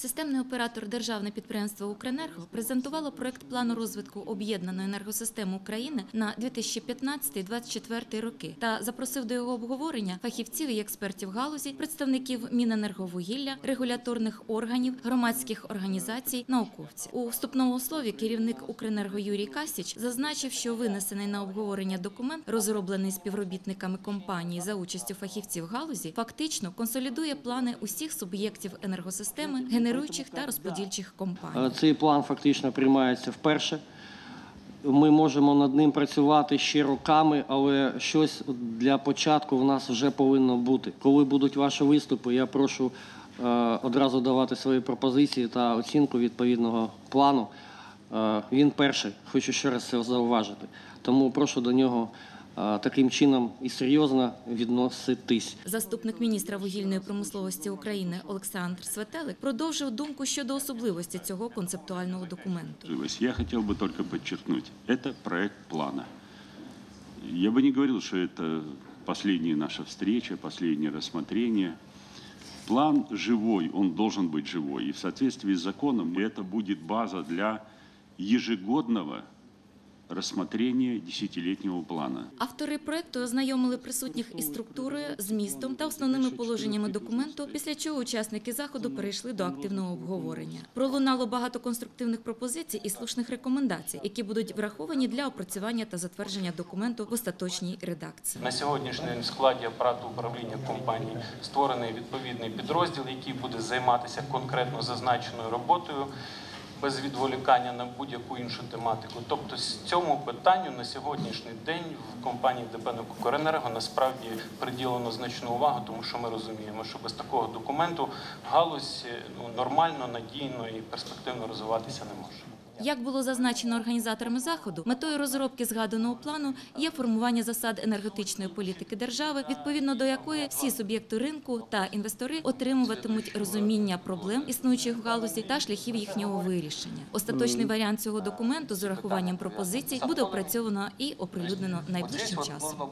Системний оператор державне підприємство Укренерго презентувало проект плану розвитку об'єднаної енергосистеми України на 2015-2024 роки та запросив до його обговорення фахівців і експертів галузі, представників Міненерговугілля, регуляторних органів, громадських організацій, науковців. У вступному слові керівник Укренерго Юрій Касіч зазначив, що винесений на обговорення документ, розроблений співробітниками компанії за участю фахівців галузі, фактично консолідує плани усіх суб'єктів енергосистеми, генеруючих та розподільчих компаній. Е, Цей план фактично приймається вперше. Ми можемо над ним працювати ще роками, але щось для початку в нас вже повинно бути. Коли будуть ваші виступи, я прошу е, одразу давати свої пропозиції та оцінку відповідного плану. Е, Він перший, хочу ще раз це зауважити. Тому прошу до нього таким чином і серйозно відноситись. Заступник міністра вугільної промисловості України Олександр Светелик продовжив думку щодо особливості цього концептуального документу. сложилось. Я хотел бы только подчеркнуть, это проект плана. Я бы не говорил, что это последняя наша встреча, последнее рассмотрение. План живой, он должен быть живой. И в соответствии с законом это будет база для ежегодного рассмотрения десятилетнего плана. Автори проекту ознайомили присутніх із структурою, змістом та основними положеннями документу, після чого учасники заходу перейшли до активного обговорення. Пролунало багато конструктивних пропозицій і слушних рекомендацій, які будуть враховані для опрацювання та затвердження документу в остаточній редакції. На сьогоднішній складі апарату управління компанії створений відповідний підрозділ, який буде займатися конкретно зазначеною роботою без відволікання на будь-яку іншу тематику. Тобто, з цьому питанню на сьогоднішній день в компанії ДП «Укренерго» насправді приділено значну увагу, тому що ми розуміємо, що без такого документу галузь ну, нормально, надійно і перспективно розвиватися не може. Як було зазначено організаторами заходу, метою розробки згаданого плану є формування засад енергетичної політики держави, відповідно до якої всі суб'єкти ринку та інвестори отримуватимуть розуміння проблем, існуючих в галузі та шляхів їхнього вирішення. Остаточний варіант цього документу з урахуванням пропозицій буде опрацьовано і оприлюднено найближчим часом.